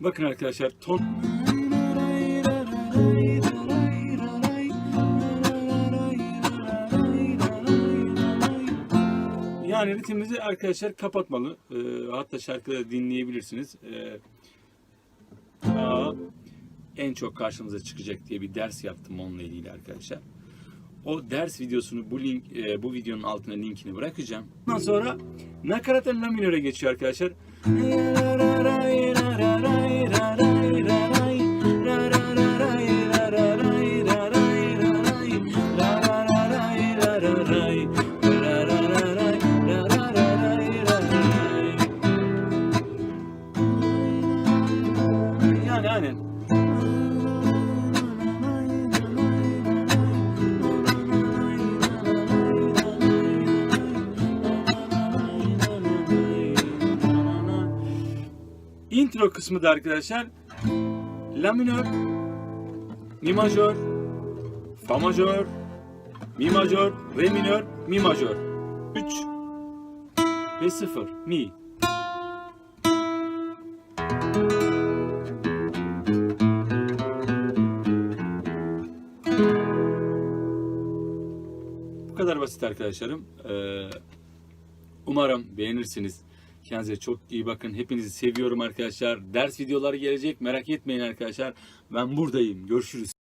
Bakın arkadaşlar ton yani ritmimizi arkadaşlar kapatmalı. Ee, hatta şarkıda dinleyebilirsiniz. Aa, en çok karşımıza çıkacak diye bir ders yaptım onunla ilgili arkadaşlar. O ders videosunu bu link e, bu videonun altına linkini bırakacağım. Ondan sonra nakaratın la minöre geçiyor arkadaşlar. Yani aynen. Intro kısmı da arkadaşlar La minör, Mi majör, Fa majör, Mi majör, Re minör, Mi majör. 3 ve 0 Mi. Bu kadar basit arkadaşlarım. Ee, umarım beğenirsiniz. Kendinize çok iyi bakın. Hepinizi seviyorum arkadaşlar. Ders videoları gelecek. Merak etmeyin arkadaşlar. Ben buradayım. Görüşürüz.